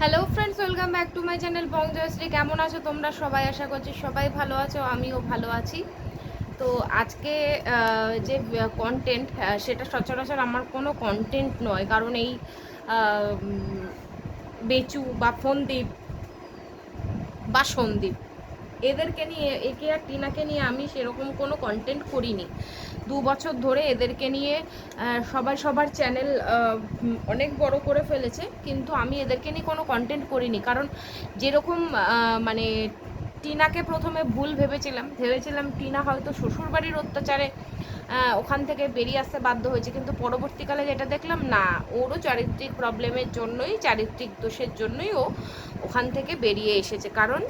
Hello friends welcome back to my channel Bong Joyshree কেমন আছো তোমরা? সবাই আশা করছি সবাই ভালো আছো, আমিও ভালো আছি। তো আজকে যে কন্টেন্ট সেটা সচরাচর আমার কোনো কন্টেন্ট নয়। কারণ এই বেচু বা ফন্দীপ বা সন্দীপ, এদেরকে নিয়ে, একে আর টিনাকে নিয়ে আমি সেরকম কোনো কন্টেন্ট করিনি। দু বছর ধরে এদেরকে নিয়ে সবাই সবার চ্যানেল অনেক বড় করে ফেলেছে, কিন্তু আমি এদেরকে নিয়ে কোনো কন্টেন্ট করিনি। কারণ যেরকম মানে টিনাকে প্রথমে ভুল ভেবেছিলাম ভেবেছিলাম টিনা হয়তো শ্বশুরবাড়ির অত্যাচারে ওখান থেকে বেরিয়ে আসতে বাধ্য হয়েছে, কিন্তু পরবর্তীকালে যেটা দেখলাম, না, ওরও চারিত্রিক প্রবলেমের জন্যই, চারিত্রিক দোষের জন্যই ও ওখান থেকে বেরিয়ে এসেছে। কারণ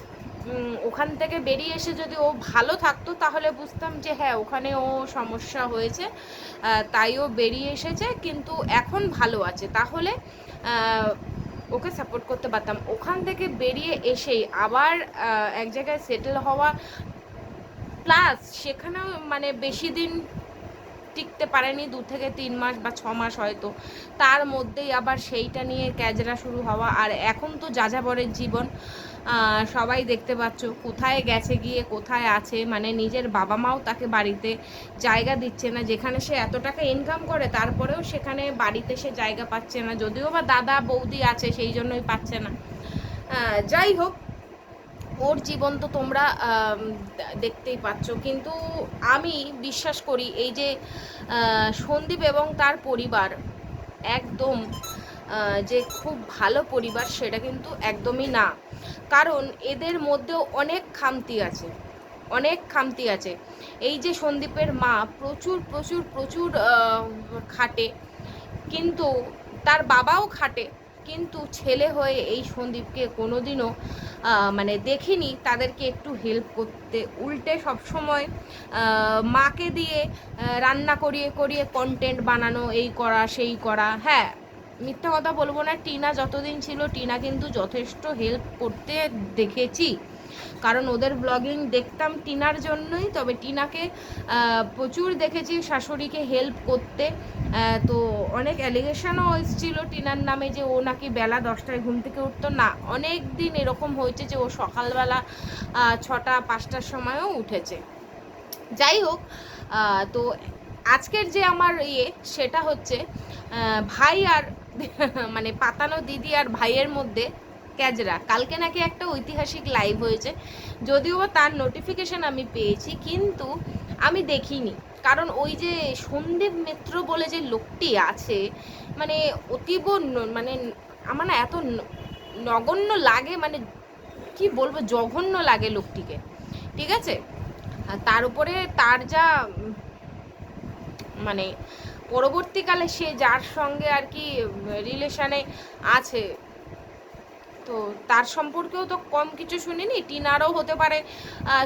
ওখান থেকে বেরিয়ে এসে যদি ও ভালো থাকতো, তাহলে বুঝতাম যে হ্যাঁ ওখানে ও সমস্যা হয়েছে তাই ও বেরিয়ে এসেছে, কিন্তু এখন ভালো আছে। তাহলে ওকে সাপোর্ট করতে পারতাম। ওখান থেকে বেরিয়ে এসেই আবার এক জায়গায় সেটেল হওয়া প্লাস সেখানেও মানে বেশি দিন টিকতে পারেনি, দু থেকে তিন মাস বা ছ মাস হয়তো। তার মধ্যেই আবার সেইটা নিয়ে ক্যাজরা শুরু হওয়া, আর এখন তো যাযাবরের জীবন। সবাই দেখতে পাচ্ছ কোথায় গেছে, গিয়ে কোথায় আছে। মানে নিজের বাবা মাও তাকে বাড়িতে জায়গা দিচ্ছে না। যেখানে সে এত টাকা ইনকাম করে, তারপরেও সেখানে বাড়িতে সে জায়গা পাচ্ছে না। যদিও বা দাদা বৌদি আছে, সেই জন্যই পাচ্ছে না। যাই হোক, ওর জীবন তো তোমরা দেখতেই পাচ্ছ। কিন্তু আমি বিশ্বাস করি, এই যে সন্দীপ এবং তার পরিবার একদম যে খুব ভালো পরিবার সেটা কিন্তু একদমই না। কারণ এদের মধ্যেও অনেক খামতি আছে অনেক খামতি আছে। এই যে সন্দীপের মা প্রচুর প্রচুর প্রচুর খাটে কিন্তু তার বাবাও খাটে কিন্তু ছেলে হয়ে এই সন্দীপকে কোনোদিনও আহ, মানে দেখিনি তাদেরকে একটু হেল্প করতে। উল্টে সবসময় মাকে দিয়ে রান্না করিয়ে করিয়ে কন্টেন্ট বানানো এই করা সেই করা হ্যাঁ মিথ্যা কথা বলব না। টিনা যতদিন ছিল, টিনা কিন্তু যথেষ্ট হেল্প করতে দেখেছি। কারণ ওদের ব্লগিং দেখতাম টিনার জন্যই, তবে টিনাকে প্রচুর দেখেছি শাশুড়িকে হেল্প করতে। তো অনেক অ্যালিগেশনও এসেছিল টিনার নামে যে ও নাকি বেলা দশটায় ঘুম থেকে উঠতো। না অনেক দিন এরকম হয়েছে যে ও সকালবেলা ছটা, পাঁচটার সময়ও উঠেছে। যাই হোক তো আজকের যে আমার ইয়ে সেটা হচ্ছে ভাই আর মানে পাতানো দিদি আর ভাইয়ের মধ্যে ক্যাজরা। কালকে নাকি একটা ঐতিহাসিক লাইভ হয়েছে। যদিও তার নোটিফিকেশন আমি পেয়েছি, কিন্তু আমি দেখিনি। কারণ ওই যে সন্দীপ মিত্র বলে যে লোকটি আছে মানে অতীব মানে আমার না এত নগণ্য লাগে মানে কি বলব, জঘন্য লাগে লোকটিকে। ঠিক আছে? তার উপরে তার যা মানে পরবর্তীকালে সে যার সঙ্গে আর কি রিলেশনে আছে, তো তার সম্পর্কেও তো কম কিছু শুনিনি। টিনারও হতে পারে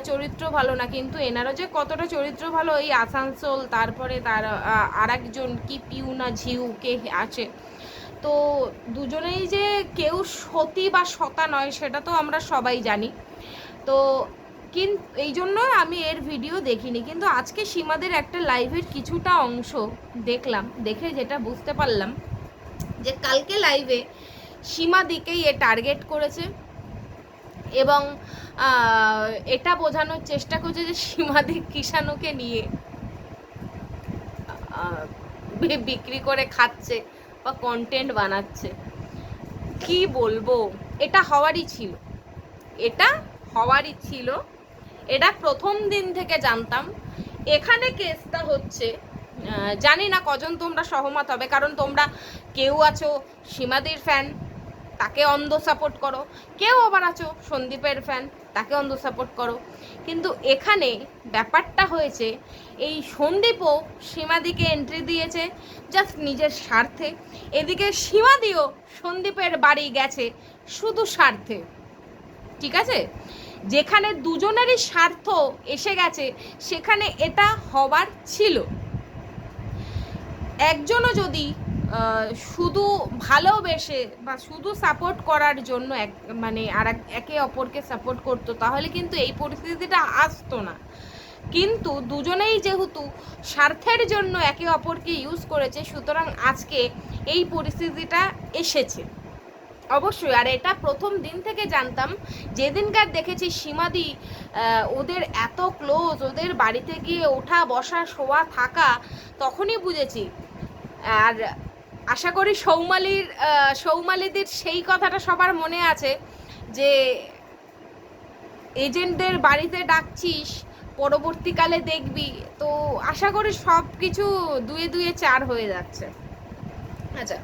চরিত্র ভালো না, কিন্তু এনারও যে কতটা চরিত্র ভালো, এই আসানসোল, তারপরে তার আর একজন কি পিউ না ঝিউ, কে আছে। তো দুজনেই যে কেউ সতী বা সতা নয়, সেটা তো আমরা সবাই জানি। তো কিন্তু এই জন্য আমি এর ভিডিও দেখিনি। কিন্তু আজকে সীমাদের একটা লাইভের কিছুটা অংশ দেখলাম, দেখে যেটা বুঝতে পারলাম যে কালকে লাইভে সীমাদিকেই এ টার্গেট করেছে এবং এটা বোঝানোর চেষ্টা করছে যে সীমাদি কিষাণুকে নিয়ে বিক্রি করে খাচ্ছে বা কন্টেন্ট বানাচ্ছে। কি বলব? এটা হওয়ারই ছিল। এটা হওয়ারই ছিল। এটা প্রথম দিন থেকে জানতাম। এখানে কেসটা হচ্ছে জানি না কজন তোমরা সহমত হবে, কারণ তোমরা কেউ আছো, সীমাদির ফ্যান তাকে অন্ধ সাপোর্ট করো। কেউ আবার আছো, সন্দীপের ফ্যান তাকে অন্ধ সাপোর্ট করো। কিন্তু এখানে ব্যাপারটা হয়েছে, এই সন্দীপও সীমাদিকে এন্ট্রি দিয়েছে জাস্ট নিজের স্বার্থে। এদিকে সীমাদিও সন্দীপের বাড়ি গেছে, শুধু স্বার্থে। ঠিক আছে? যেখানে দুজনেরই স্বার্থ এসে গেছে, সেখানে এটা হবার ছিল। একজনও যদি শুধু ভালোবেসে বা শুধু সাপোর্ট করার জন্য এক মানে আর এক- অপরকে সাপোর্ট করতো, তাহলে কিন্তু এই পরিস্থিতিটা আসতো না। কিন্তু দুজনেই যেহেতু স্বার্থের জন্য একে অপরকে ইউজ করেছে, সুতরাং আজকে এই পরিস্থিতিটা এসেছে। অবশ্যই, আর এটা প্রথম দিন থেকে জানতাম। যেদিনকার দেখেছি সীমাদি ওদের এত ক্লোজ ওদের বাড়িতে গিয়ে ওঠা, বসা, শোয়া, থাকা, তখনই বুঝেছি। আর আশা করি সৌমালির সৌমালিদির সেই কথাটা সবার মনে আছে যে, এজেন্টদের বাড়িতে ডাকছিস, পরবর্তীকালে দেখবি। তো আশা করি সব কিছু দুয়ে দুয়ে চার হয়ে যাচ্ছে। আচ্ছা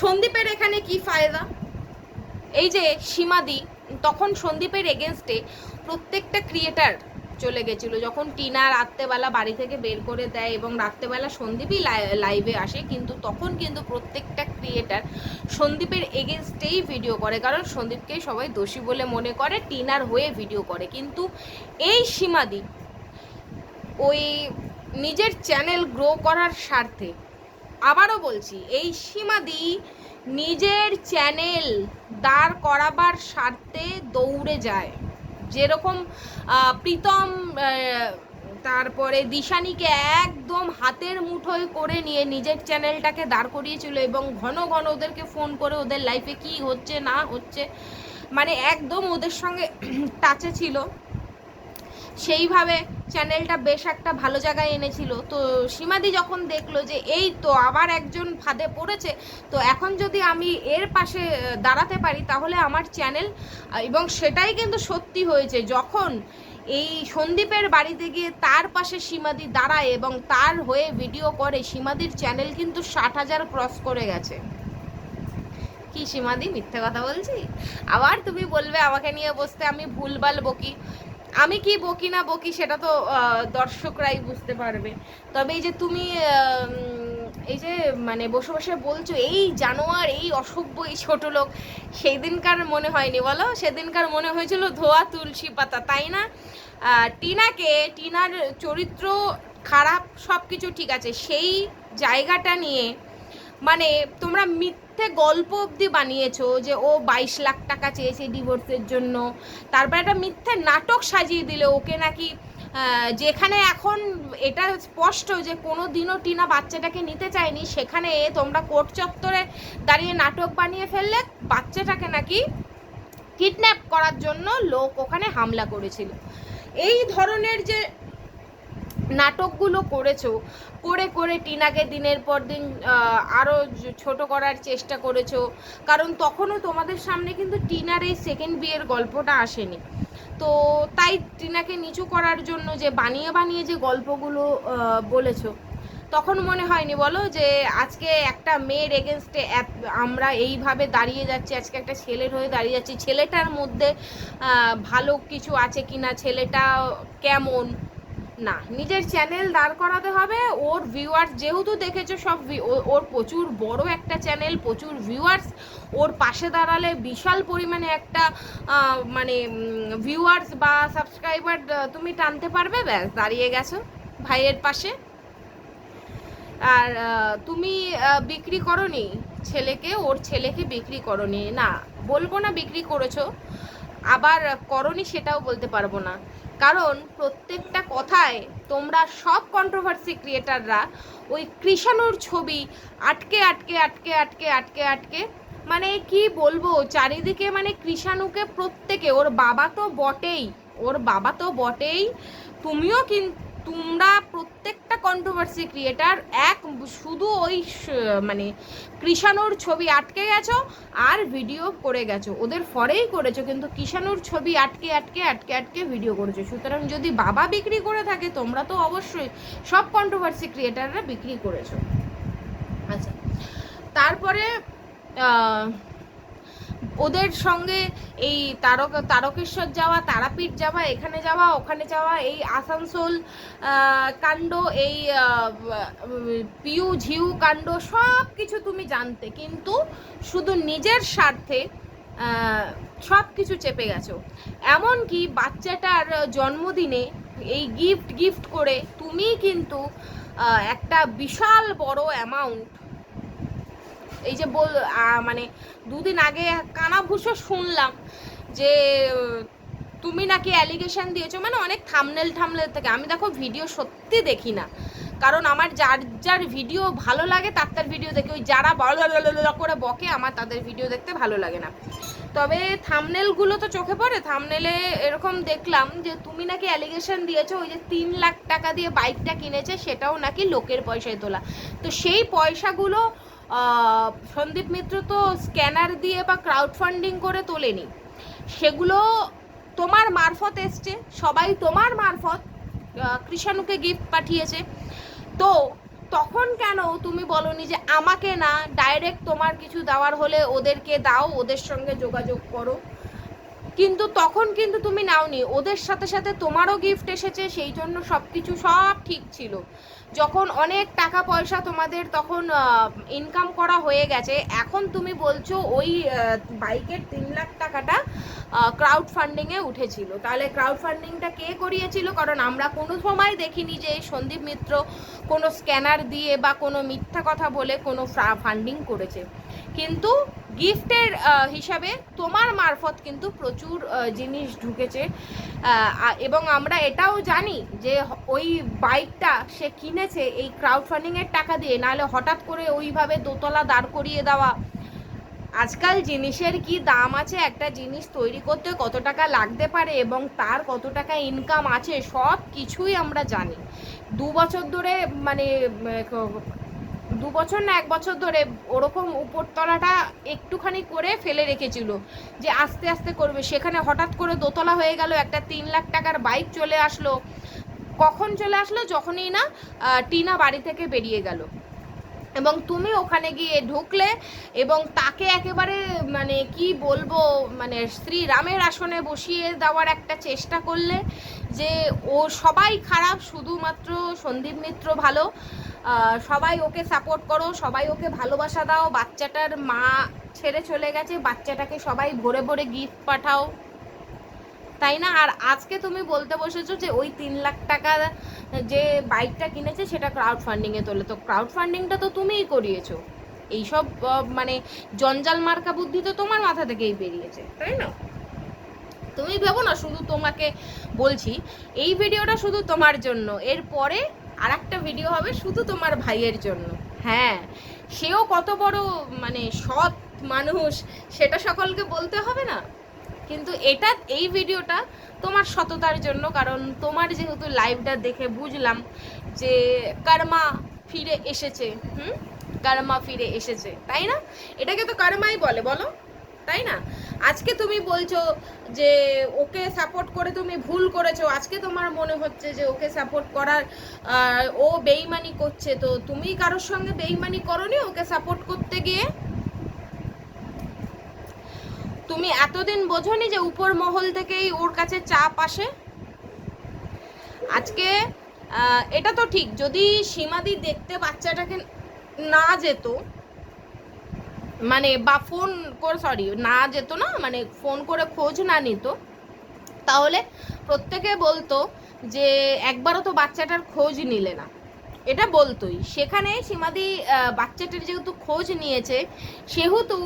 সন্দীপের এখানে কি ফায়দা? এই যে সীমাদি, তখন সন্দীপের এগেনস্টে প্রত্যেকটা ক্রিয়েটার চলে গেছিল। যখন টিনা রাত্রেবেলা বাড়ি থেকে বের করে দেয় এবং রাত্রেবেলা সন্দীপই লাইভে আসে, কিন্তু তখন কিন্তু প্রত্যেকটা ক্রিয়েটার সন্দীপের এগেনস্টেই ভিডিও করে। কারণ সন্দীপকেই সবাই দোষী বলে মনে করে, টিনার হয়ে ভিডিও করে। কিন্তু এই সীমাদি ওই নিজের চ্যানেল গ্রো করার স্বার্থে আবারও বলছি, এই সীমাদি নিজের চ্যানেল দাঁড় করাবার স্বার্থে দৌড়ে যায়। যেরকম প্রীতম তারপরে দিশানিকে একদম হাতের মুঠোয় করে নিয়ে নিজের চ্যানেলটাকে দাঁড় করিয়েছিল এবং ঘন ঘন ওদেরকে ফোন করে ওদের লাইফে কি হচ্ছে, না হচ্ছে মানে একদম ওদের সঙ্গে টাচে ছিল। সেইভাবে চ্যানেলটা বেশ একটা ভালো জায়গায় এনেছিল। তো সীমাদি যখন দেখল যে, এই তো আবার একজন ফাঁদে পড়েছে, তো এখন যদি আমি এর পাশে দাঁড়াতে পারি, তাহলে আমার চ্যানেল এবং সেটাই কিন্তু সত্যি হয়েছে, যখন এই সন্দীপের বাড়িতে গিয়ে তার পাশে সীমাদি দাঁড়ায় এবং তার হয়ে ভিডিও করে, সীমাদির চ্যানেল কিন্তু ষাট হাজার ক্রস করে গেছে। কি সীমাদি, মিথ্যে কথা বলছি আবার তুমি বলবে আমাকে নিয়ে বসতে আমি ভুলভাল বকি। আমি কি বকি না বকি সেটা তো দর্শকরাই বুঝতে পারবে। তবে এই যে তুমি এই যে মানে বসে বসে বলছো, এই জানোয়ার, এই অসভ্য, এই ছোট লোক সেই দিনকার মনে হয়নি বলো? সেদিনকার মনে হয়েছিল ধোয়া তুলসী পাতা, তাই না? টিনাকে, টিনার চরিত্র খারাপ সব কিছু ঠিক আছে, সেই জায়গাটা নিয়ে মানে তোমরা মিথ্যে গল্প অবধি বানিয়েছো যে ও বাইশ লাখ টাকা চেয়েছে ডিভোর্সের জন্য। তারপর একটা মিথ্যে নাটক সাজিয়ে দিলে ওকে নাকি যেখানে এখন এটা স্পষ্ট যে কোনো দিনও টিনা বাচ্চাটাকে নিতে চায়নি, সেখানে তোমরা কোর্ট চত্বরে দাঁড়িয়ে নাটক বানিয়ে ফেললে বাচ্চাটাকে নাকি কিডন্যাপ করার জন্য লোক ওখানে হামলা করেছিল। এই ধরনের যে নাটকগুলো করেছ করে করে টিনাকে দিনের পর দিন আহ, আরও ছোট করার চেষ্টা করেছ। কারণ তখনও তোমাদের সামনে কিন্তু টিনার এই সেকেন্ড বিয়ের গল্পটা আসেনি। তো তাই টিনাকে নিচু করার জন্য যে বানিয়ে বানিয়ে যে গল্পগুলো বলেছ তখন মনে হয়নি বলো? যে আজকে একটা মেয়ের এগেনস্টে আমরা এইভাবে দাঁড়িয়ে যাচ্ছি আজকে একটা ছেলের হয়ে দাঁড়িয়ে যাচ্ছি। ছেলেটার মধ্যে ভালো কিছু আছে কিনা? ছেলেটা কেমন? না, নিজের চ্যানেল দাঁড় করাতে হবে, ওর ভিউয়ার্স যেহেতু দেখেছ সব ওর প্রচুর বড় একটা চ্যানেল প্রচুর ভিউয়ার্স ওর পাশে দাঁড়ালে বিশাল পরিমাণে একটা মানে ভিউয়ার্স বা সাবস্ক্রাইবার তুমি টানতে পারবে, ব্যাস, দাঁড়িয়ে গেছো ভাইয়ের পাশে। আর তুমি বিক্রি করনি ছেলেকে, ওর ছেলেকে বিক্রি করনি, না, বলব না বিক্রি করেছ, আবার করনি সেটাও বলতে পারব না। কারণ প্রত্যেকটা কথায় তোমরা সব কন্ট্রোভার্সি ক্রিয়েটাররা ওই কৃষাণুর ছবি আটকে আটকে আটকে আটকে আটকে আটকে মানে কি বলব, চারিদিকে মানে কৃষাণুকে প্রত্যেকে, ওর বাবা তো বটেই, ওর বাবা তো বটেই, তুমিও কিন্তু তোমরা প্রত্যেকটা কন্ট্রোভার্সি ক্রিয়েটার এক, শুধু ওই মানে কৃষাণুর ছবি আটকে গেছো আর ভিডিও করে গেছো। ওদের ফরেই করেছ, কিন্তু কৃষাণুর ছবি আটকে আটকে আটকে আটকে ভিডিও করেছ। সুতরাং যদি বাবা বিক্রি করে থাকে, তোমরা তো অবশ্যই সব কন্ট্রোভার্সি ক্রিয়েটাররা বিক্রি করেছ। আচ্ছা তারপরে ওদের সঙ্গে এই তারক, তারকেশ্বর যাওয়া, তারাপীঠ যাওয়া, এখানে যাওয়া, ওখানে যাওয়া, এই আসানসোল কাণ্ড, এই পিউ, ঝিউ কাণ্ড সব কিছু তুমি জানতে। কিন্তু শুধু নিজের স্বার্থে সব কিছু চেপে গেছো। এমনকি বাচ্চাটার জন্মদিনে এই গিফট গিফট করে তুমি কিন্তু একটা বিশাল বড় অ্যামাউন্ট এই যে বল মানে দুদিন আগে কানাভূষো শুনলাম যে তুমি নাকি অ্যালিগেশন দিয়েছ মানে অনেক থামনেল থামনেল থেকে। আমি দেখো ভিডিও সত্যি দেখি না। কারণ আমার যার যার ভিডিও ভালো লাগে, তার তার ভিডিও দেখে। ওই যারা করে বকে, আমার তাদের ভিডিও দেখতে ভালো লাগে না। তবে থামনেলগুলো তো চোখে পড়ে। থামনেলে এরকম দেখলাম যে, তুমি নাকি অ্যালিগেশন দিয়েছ, ওই যে তিন লাখ টাকা দিয়ে বাইকটা কিনেছে, সেটাও নাকি লোকের পয়সায় তোলা। তো সেই পয়সাগুলো সন্দীপ মিত্র তো স্ক্যানার দিয়ে বা ক্রাউড ফান্ডিং করে তোলেনি। সেগুলো তোমার মারফত এসছে, সবাই তোমার মারফত কৃষাণুকে গিফট পাঠিয়েছে। তো তখন কেন তুমি বলনি যে আমাকে না ডাইরেক্ট তোমার কিছু দেওয়ার হলে ওদেরকে দাও, ওদের সঙ্গে যোগাযোগ করো? কিন্তু তখন কিন্তু তুমি নাওনি। ওদের সাথে সাথে তোমারও গিফট এসেছে, সেই জন্য সব কিছু সব ঠিক ছিল। যখন অনেক টাকা পয়সা তোমাদের তখন ইনকাম করা হয়ে গেছে, এখন তুমি বলছো ওই বাইকের তিন লাখ টাকাটা ক্রাউড ফান্ডিংয়ে উঠেছিল। তাহলে ক্রাউড ফান্ডিংটা কে করিয়েছিল? কারণ আমরা কোনো সময় দেখিনি যে এই সন্দীপ মিত্র কোনো স্ক্যানার দিয়ে বা কোনো মিথ্যা কথা বলে কোনো ফান্ডিং করেছে। কিন্তু গিফটের হিসাবে তোমার মারফত কিন্তু প্রচুর জিনিস ঢুকেছে। এবং আমরা এটাও জানি যে ওই বাইকটা সে কিনেছে এই ক্রাউড ফান্ডিংয়ের টাকা দিয়ে, নাহলে হঠাৎ করে ওইভাবে দোতলা দাঁড় করিয়ে দেওয়া। আজকাল জিনিসের কি দাম আছে, একটা জিনিস তৈরি করতে কত টাকা লাগতে পারে এবং তার কত টাকা ইনকাম আছে, সব কিছুই আমরা জানি। দু বছর ধরে মানে দু বছর না এক বছর ধরে ওরকম উপরতলাটা একটুখানি করে ফেলে রেখেছিল যে আস্তে আস্তে করবে। সেখানে হঠাৎ করে দোতলা হয়ে গেল, একটা তিন লাখ টাকার বাইক চলে আসলো। কখন চলে আসলো? যখনই না টিনা বাড়ি থেকে বেরিয়ে গেল। এবং তুমি ওখানে গিয়ে ঢুকলে এবং তাকে একেবারে মানে কি বলব মানে শ্রী রামের আসনে বসিয়ে দেওয়ার একটা চেষ্টা করলে যে ও সবাই খারাপ, শুধুমাত্র সন্দীপ মিত্র ভালো। সবাই ওকে সাপোর্ট করো, সবাই ওকে ভালোবাসা দাও। বাচ্চাটার মা ছেড়ে চলে গেছে, বাচ্চাটাকে সবাই ভরে ভরে গিফট পাঠাও। তাই না? আর আজকে তুমি বলতে বসেছো যে ওই তিন লাখ টাকা যে বাইকটা কিনেছে, সেটা ক্রাউড ফান্ডিংয়ে তোলে। তো ক্রাউড ফান্ডিংটা তো তুমিই করিয়েছো। এইসব মানে জঞ্জাল মার্কা বুদ্ধি তো তোমার মাথা থেকেই বেরিয়েছে, তাই না? তুমি ভেবো না, শুধু তোমাকে বলছি, এই ভিডিওটা শুধু তোমার জন্য। এরপরে আর একটা ভিডিও হবে শুধু তোমার ভাইয়ের জন্য। হ্যাঁ সেও কত বড় মানে সৎ মানুষ, সেটা সকলকে বলতে হবে না। কিন্তু এটা, এই ভিডিওটা তোমার সততার জন্য, কারণ তোমার যেহেতু লাইভটা দেখে বুঝলাম যে কর্মা ফিরে এসেছে, হুম? কর্মা ফিরে এসেছে, তাই না? এটাকে তো কর্মাই বলে, বলো। তাই না? আজকে তুমি বলছো যে ওকে সাপোর্ট করে তুমি ভুল করেছ। আজকে তোমার মনে হচ্ছে যে ওকে সাপোর্ট করার ও বেইমানি করছে। তো তুমি কারোর সঙ্গে বেইমানি করনি ওকে সাপোর্ট করতে গিয়ে? তুমি এতদিন বোঝনি যে উপর মহল থেকেই ওর কাছে চাপ আসে? আজকে এটা তো ঠিক। যদি সীমাদি দেখতে বাচ্চাটাকে না যেত মানে বা ফোন করে সরি না যেত না মানে ফোন করে খোঁজ না নিত। তাহলে প্রত্যেকে বলতো যে একবারও তো বাচ্চাটার খোঁজ নিলে না। এটা বলতোই। সেখানে সীমাদি বাচ্চাটার যেহেতু খোঁজ নিয়েছে, সেহেতু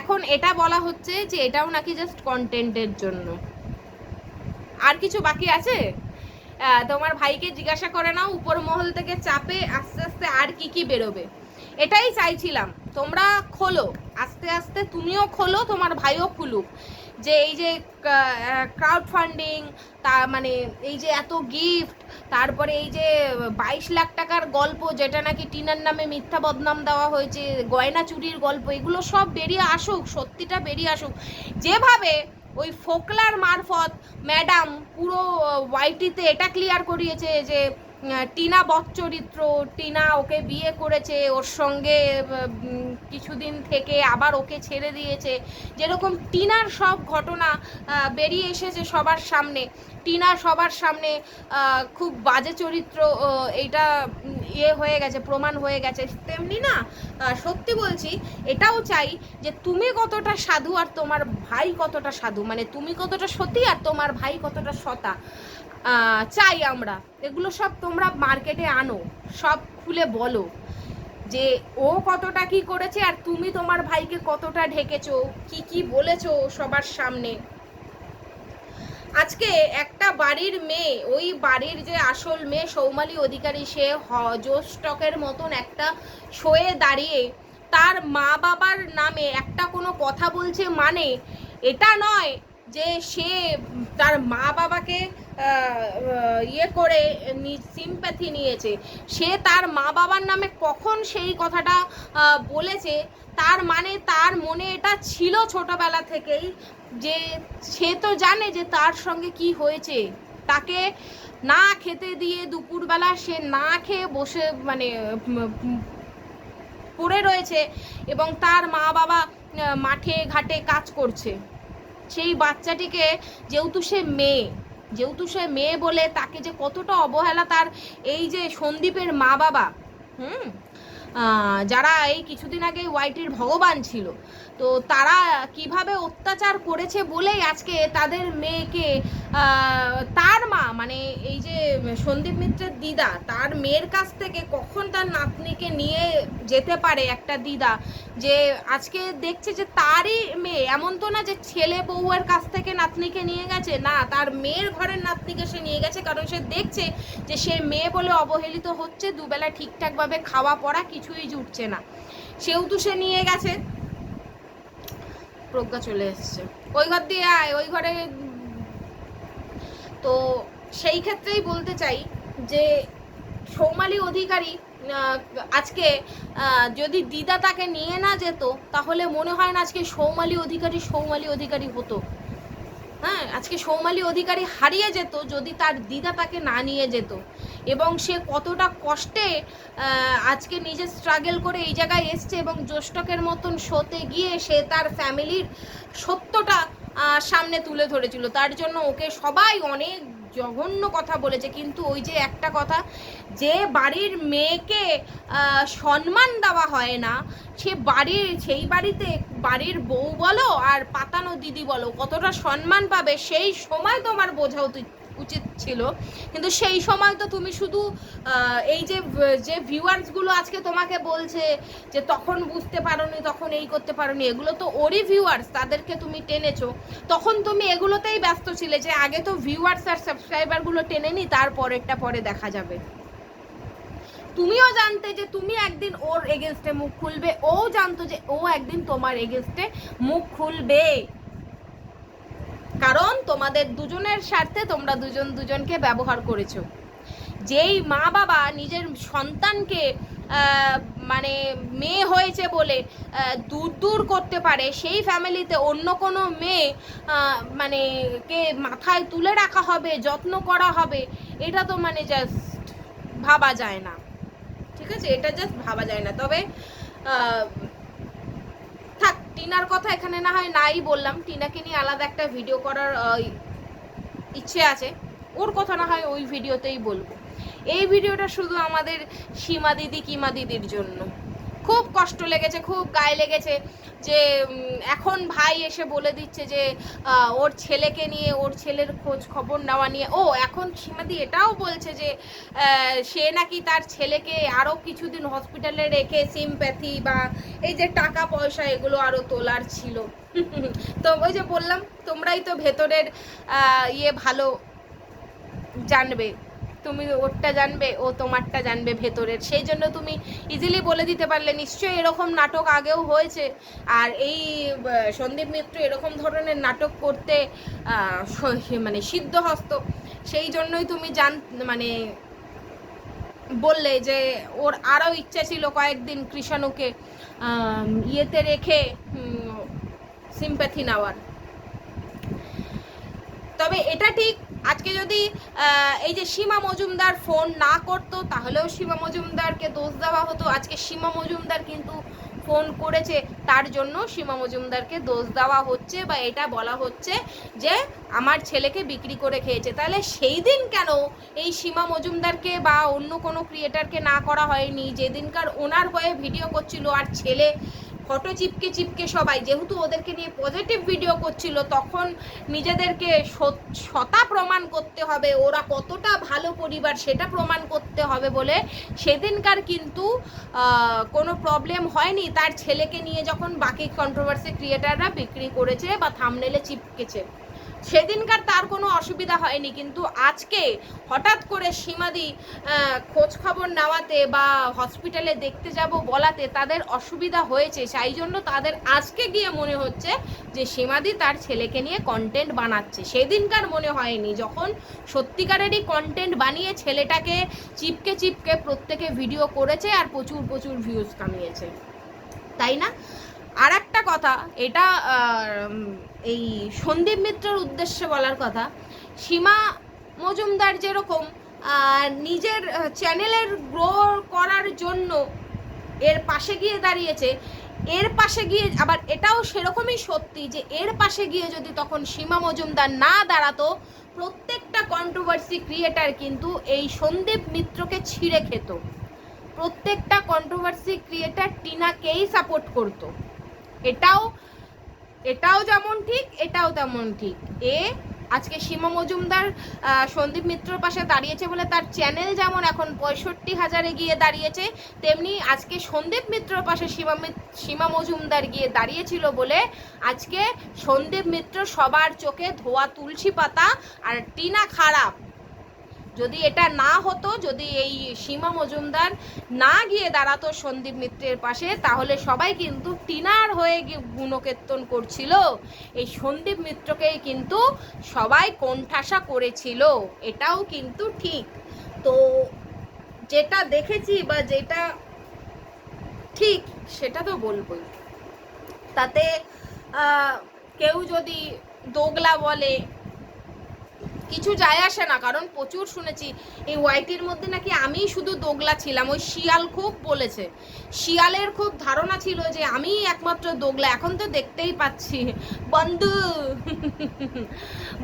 এখন এটা বলা হচ্ছে যে এটাও নাকি জাস্ট কন্টেন্টের জন্য। আর কিছু বাকি আছে? তোমার ভাইকে জিজ্ঞাসা করে নাও উপর মহল থেকে চাপে আস্তে আস্তে আর কি কি বেরোবে। এটাই চাইছিলাম। তোমরা খোলো, আস্তে আস্তে তুমিও খোলো, তোমার ভাইও খুলুক। যে এই যে ক্রাউড ফান্ডিং তা মানে এই যে এত গিফট তারপরে এই যে বাইশ লাখ টাকার গল্প, যেটা নাকি টিনার নামে মিথ্যা বদনাম দেওয়া হয়েছে, গয়না চুরির গল্প, এগুলো সব বেরিয়ে আসুক, সত্যিটা বেরিয়ে আসুক। যেভাবে ওই ফোকলার মারফত ম্যাডাম পুরো ওয়াইটিতে এটা ক্লিয়ার করিয়েছে যে টিনা বচ্চরিত্র, টিনা ওকে বিয়ে করেছে, ওর সঙ্গে কিছুদিন থেকে আবার ওকে ছেড়ে দিয়েছে। যেরকম টিনার সব ঘটনা বেরিয়ে এসেছে সবার সামনে। টিনা সবার সামনে খুব বাজে চরিত্র এইটা ইয়ে হয়ে গেছে, প্রমাণ হয়ে গেছে। তেমনি না সত্যি বলছি, এটাও চাই যে তুমি কতটা সাধু আর তোমার ভাই কতটা সাধু। মানে তুমি কতটা সতী আর তোমার ভাই কতটা সতা। চাই আমরা। এগুলো সব তোমরা মার্কেটে আনো, সব খুলে বলো যে ও কতটা কি করেছে আর তুমি তোমার ভাইকে কতটা ঢেকেছো, কি কি বলেছ সবার সামনে। আজকে একটা বাড়ির মেয়ে, ওই বাড়ির যে আসল মেয়ে সৌমালি অধিকারী, সে জোস স্টকের মতন একটা শোয়ে দাঁড়িয়ে তার মা বাবার নামে একটা কোনো কথা বলছে মানে এটা নয় যে সে তার মা বাবাকে ইয়ে করে সিম্প্যাথি নিয়েছে। সে তার মা বাবার নামে কখন সেই কথাটা বলেছে, তার মানে তার মনে এটা ছিল ছোটবেলা থেকেই যে সে তো জানে যে তার সঙ্গে কি হয়েছে। তাকে না খেতে দিয়ে দুপুরবেলা সে না খেয়ে বসে মানে পড়ে রয়েছে এবং তার মা বাবা মাঠে ঘাটে কাজ করছে। সেই বাচ্চাটিকে যেহেতু সে মেয়ে, যেহেতু সে মেয়ে বলে তাকে যে কতটা অবহেলা তার এই যে সন্দীপের মা বাবা হুম যারা এই কিছুদিন আগে ওয়াইটির ভগবান ছিল, তো তারা কীভাবে অত্যাচার করেছে বলেই আজকে তাদের মেয়েকে তার মানে এই যে সন্দীপ মিত্রের দিদা, তার মেয়ের কাছ থেকে কখন তার নাতনিকে নিয়ে যেতে পারে একটা দিদা? যে আজকে দেখছে যে তারই মেয়ে, এমন তো না যে ছেলে বউয়ের কাছ থেকে নাতনিকে নিয়ে গেছে। না, তার মেয়ের ঘরের নাতনিকে সে নিয়ে গেছে, কারণ সে দেখছে যে সে মেয়ে বলে অবহেলিত হচ্ছে, দুবেলা ঠিকঠাকভাবে খাওয়া পড়া কিছুই জুটছে না। সেহেতু সে নিয়ে গেছে। প্রজ্ঞা চলে এসছে। ওই ঘর দিয়ে আয়, ওই ঘরে তো সেই ক্ষেত্রেই বলতে চাই যে সৌমালী অধিকারী আজকে যদি দিদা তাকে নিয়ে না যেত, তাহলে মনে হয় না আজকে সৌমালী অধিকারী সৌমালী অধিকারী হতো। হ্যাঁ আজকে সৌমালী অধিকারী হারিয়ে যেত যদি তার দিদা তাকে না নিয়ে যেত। এবং সে কতটা কষ্টে আজকে নিজে স্ট্রাগল করে এই জায়গায় এসছে এবং জ্যৈষ্ঠকের মতন শোতে গিয়ে সে তার ফ্যামিলির সত্যটা সামনে তুলে ধরেছিল। তার জন্য ওকে সবাই অনেক জঘন্য কথা বলেছে। কিন্তু ওই যে একটা কথা, যে বাড়ির মেয়েকে সম্মান দেওয়া হয় না, সে বাড়ির, সেই বাড়িতে বাড়ির বউ বলো আর পাতানো দিদি বলো, কতটা সম্মান পাবে সেই সময় তোমার বোঝা উচিত। ছিল। কিন্তু সেই সময় তো তুমি শুধু এই যে যে ভিউয়ার্সগুলো আজকে তোমাকে বলছে যে তখন বুঝতে পারোনি, তখন এই করতে পারোনি, এগুলো তো ওরই ভিউয়ার্স তাদেরকে তুমি টেনেছো। তখন তুমি এগুলোতেই ব্যস্ত ছিলে যে আগে তো ভিউয়ার্স আর সাবস্ক্রাইবারগুলো টেনে নি তারপরেরটা পরে দেখা যাবে। তুমিও জানতে যে তুমি একদিন ওর এগেনস্টে মুখ খুলবে, ও জানতো যে ও একদিন তোমার এগেনস্টে মুখ খুলবে। কারণ তোমাদের দুজনের স্বার্থে তোমরা দুজন দুজনকে ব্যবহার করেছ। যেই মা বাবা নিজের সন্তানকে মানে মেয়ে হয়েছে বলে দূর দূর করতে পারে, সেই ফ্যামিলিতে অন্য কোনো মেয়ে মানে কে মাথায় তুলে রাখা হবে, যত্ন করা হবে, এটা তো মানে জাস্ট ভাবা যায় না। ঠিক আছে? এটা জাস্ট ভাবা যায় না। তবে থাক, টিনার কথা এখানে না হয় নাই বললাম। টিনাকে নিয়ে আলাদা একটা ভিডিও করার ইচ্ছে আছে। ওর কথা না হয় ওই ভিডিওতেই বলব। এই ভিডিওটা শুধু আমাদের সীমা দিদি, কিমা দিদির জন্য। খুব কষ্ট লেগেছে, খুব গায়ে লেগেছে যে এখন ভাই এসে বলে দিচ্ছে যে ওর ছেলেকে নিয়ে, ওর ছেলের খোঁজ খবর নেওয়া নিয়ে। ও, এখন সীমাদি এটাও বলছে যে সে নাকি তার ছেলেকে আরও কিছুদিন হসপিটালে রেখে সিমপ্যাথি বা এই যে টাকা পয়সা এগুলো আরও তোলার ছিল। তো ওই যে বললাম, তোমরাই তো ভেতরের ইয়ে ভালো জানবে। তুমি ওরটা জানবে, ও তোমারটা জানবে ভেতরের। সেই জন্য তুমি ইজিলি বলে দিতে পারলে, নিশ্চয়ই এরকম নাটক আগেও হয়েছে। আর এই সন্দীপ মিত্র এরকম ধরনের নাটক করতে মানে সিদ্ধহস্ত, সেই জন্যই তুমি জান মানে বললে যে ওর আরও ইচ্ছা ছিল কয়েকদিন কৃষাণুকে ইয়েতে রেখে সিম্প্যাথি নেওয়ার। তবে এটা ঠিক আজকে যদি এই যে সীমা মজুমদার ফোন না করতো, তাহলেও সীমা মজুমদারকে দোষ দেওয়া হতো। আজকে সীমা মজুমদার কিন্তু ফোন করেছে, তার জন্য সীমা মজুমদারকে দোষ দেওয়া হচ্ছে বা এটা বলা হচ্ছে যে আমার ছেলেকে বিক্রি করে খেয়েছে। তাহলে সেই দিন কেন এই সীমা মজুমদারকে বা অন্য কোনো ক্রিয়েটারকে না করা হয়নি? যেদিনকার ওনার হয়ে ভিডিও করছিল, আর ছেলে ফটো চিপকে চিপকে সবাই, যেহেতু ওদেরকে নিয়ে পজিটিভ ভিডিও করছিল, তখন নিজেদেরকে সতা প্রমাণ করতে হবে, ওরা কতটা ভালো পরিবার সেটা প্রমাণ করতে হবে বলে সেদিনকার কিন্তু কোনো প্রবলেম হয়নি। তার ছেলেকে নিয়ে যখন বাকি কন্ট্রোভার্সি ক্রিয়েটাররা বিক্রি করেছে বা থামনেলে চিপকেছে। সেদিনকার তার কোনো অসুবিধা হয়নি, কিন্তু আজকে হঠাৎ করে সীমাদি খোঁজ খবর নেওয়াতে বা হসপিটালে দেখতে যাব বলাতে তাদের অসুবিধা হয়েছে। সেই জন্য তাদের আজকে গিয়ে মনে হচ্ছে যে সীমাদি তার ছেলেকে নিয়ে কন্টেন্ট বানাচ্ছে। সেদিনকার মনে হয়নি, যখন সত্যিকারেরই কন্টেন্ট বানিয়ে ছেলেটাকে চিপকে চিপকে প্রত্যেকে ভিডিও করেছে আর প্রচুর প্রচুর ভিউজ কামিয়েছে। তাই না? আর একটা কথা, এটা এই সন্দীপ মিত্রর উদ্দেশ্যে বলার কথা, সীমা মজুমদার যেরকম নিজের চ্যানেলের গ্রো করার জন্য এর পাশে গিয়ে দাঁড়িয়েছে, এর পাশে গিয়ে, আবার এটাও সেরকমই সত্যি যে এর পাশে গিয়ে যদি তখন সীমা মজুমদার না দাঁড়াতো, প্রত্যেকটা কন্ট্রোভার্সি ক্রিয়েটার কিন্তু এই সন্দীপ মিত্রকে ছিঁড়ে খেত। প্রত্যেকটা কন্ট্রোভার্সি ক্রিয়েটার টিনাকেই সাপোর্ট করত। এটাও এটাও যেমন ঠিক, এটাও তেমন ঠিক। এ, আজকে সীমা মজুমদার সন্দীপ মিত্রর পাশে দাঁড়িয়েছে বলে তার চ্যানেল যেমন এখন পঁয়ষট্টি হাজারে গিয়ে দাঁড়িয়েছে, তেমনি আজকে সন্দীপ মিত্রর পাশে সীমা সীমা মজুমদার গিয়ে দাঁড়িয়েছিল বলে আজকে সন্দীপ মিত্র সবার চোখে ধোয়া তুলসী পাতা আর টিনা খারাপ। যদি এটা না হতো, যদি এই সীমা মজুমদার না গিয়ে দাঁড়াতো সন্দীপ মিত্রের পাশে, তাহলে সবাই কিন্তু টিনার হয়ে গুণকীর্তন করছিল। এই সন্দীপ মিত্রকেই কিন্তু সবাই কোণঠাসা করেছিল। এটাও কিন্তু ঠিক। তো যেটা দেখেছি বা যেটা ঠিক, সেটা তো বলবই। তাতে কেউ যদি দোগলা বলে কিছু যায় আসে না, কারণ প্রচুর শুনেছি এই ওয়াইটির মধ্যে নাকি আমি শুধু দোগলা ছিলাম, ওই শিয়াল খুব বলেছে। শিয়ালের খুব ধারণা ছিল যে আমি একমাত্র দোগলা, এখন তো দেখতেই পাচ্ছি। বন্ধু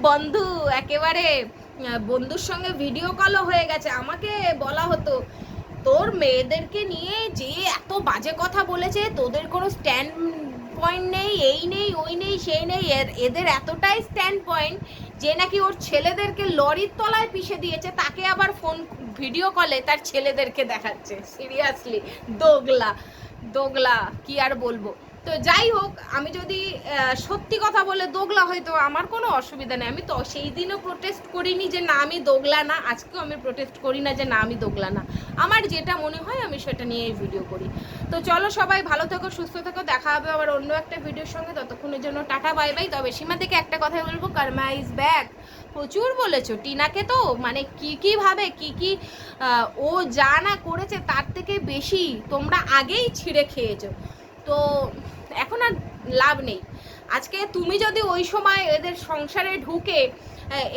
বন্ধু, একেবারে, বন্ধুর সঙ্গে ভিডিও কলও হয়ে গেছে, আমাকে বলা হতো, তোর মেয়েদেরকে নিয়ে যে এত বাজে কথা বলেছে, তোদের কোনো স্ট্যান্ড পয়েন্ট নেই, এই নেই, ওই নেই, সেই নেই এদের এতটাই স্ট্যান্ড পয়েন্ট যে নাকি ওর ছেলেদেরকে লরির তলায় পিষে দিয়েছে, তাকে আবার ফোন, ভিডিও কলে তার ছেলেদেরকে দেখাচ্ছে। সিরিয়াসলি দোগলা দোগলা, কি আর বলব? তো যাই হোক, আমি যদি সত্যি কথা বলে দোগলা হয়তো আমার কোনো অসুবিধা নেই। আমি তো সেই দিনও প্রোটেস্ট করিনি যে না আমি দোগলা না, আজকেও আমি প্রোটেস্ট করি না যে না আমি দোগলা না। আমার যেটা মনে হয় আমি সেটা নিয়ে এই ভিডিও করি। তো চলো সবাই ভালো থেকো, সুস্থ থেকো, দেখা হবে আবার অন্য একটা ভিডিওর সঙ্গে। ততক্ষণের জন্য টাটা বাই বাই তবে সীমা থেকে একটা কথা বলব, কর্মা ইজ ব্যাক প্রচুর বলেছ, টিনাকে তো মানে কি কি ভাবে, কি কি ও যা না করেছে তার থেকে বেশি তোমরা আগেই ছিঁড়ে খেয়েছো। তো এখন আর লাভ নেই। আজকে তুমি যদি ওই সময় এদের সংসারে ঢুকে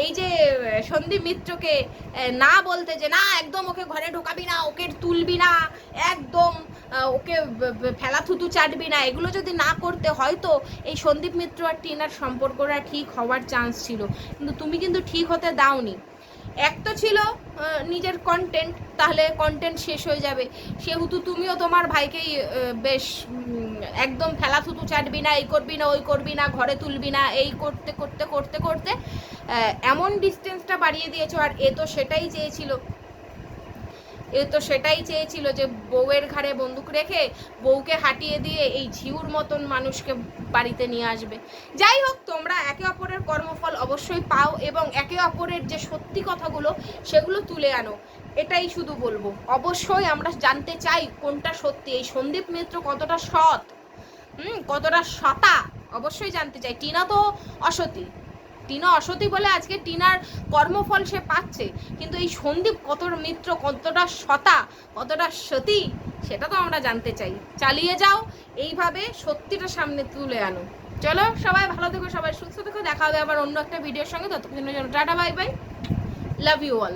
এই যে সন্দীপ মিত্রকে না বলতে যে, না, একদম ওকে ঘরে ঢোকাবি না, ওকে তুলবি না, একদম ওকে ফেলা থুতু চাটবি না, এগুলো যদি না করতে হয়তো এই সন্দীপ মিত্র আর টিনার সম্পর্কটা ঠিক হওয়ার চান্স ছিল। কিন্তু তুমি কিন্তু ঠিক হতে দাওনি। এক তো ছিল নিজের কন্টেন্ট তাহলে কন্টেন্ট শেষ হয়ে যাবে। সেহেতু তুমিও তোমার ভাইকেই বেশ একদম ফেলা থুতু চাটবি না, এই করবি না, ওই করবি না, ঘরে তুলবি না, এই করতে করতে করতে করতে এমন ডিস্টেন্সটা বাড়িয়ে দিয়েছ, আর এ তো সেটাই চেয়েছিল। এ তো সেটাই চেয়েছিল যে বউয়ের ঘাড়ে বন্দুক রেখে বউকে হাঁটিয়ে দিয়ে এই ঝিউর মতন মানুষকে বাড়িতে নিয়ে আসবে। যাই হোক, তোমরা একে অপরের কর্মফল অবশ্যই পাও এবং একে অপরের যে সত্যি কথাগুলো সেগুলো তুলে আনো। এটাই শুধু বলব। অবশ্যই আমরা জানতে চাই কোনটা সত্যি। এই সন্দীপ মিত্র কতটা সৎ? হুম, কতটা সতা? অবশ্যই জানতে চাই। টিনা তো অসতী। টিনা অসতী বলে আজকে টিনার কর্মফল সে পাচ্ছে। কিন্তু এই সন্দীপ কত মিত্র, কতটা সতা, কতটা সতী, সেটা তো আমরা জানতে চাই। চালিয়ে যাও, এইভাবে সত্যিটা সামনে তুলে আনো। চলো সবাই ভালো থেকো, সবাই সুস্থ থেকো। দেখা হবে আবার অন্য একটা ভিডিওর সঙ্গে। ততক্ষণের জন্য tata, bye bye. Love you all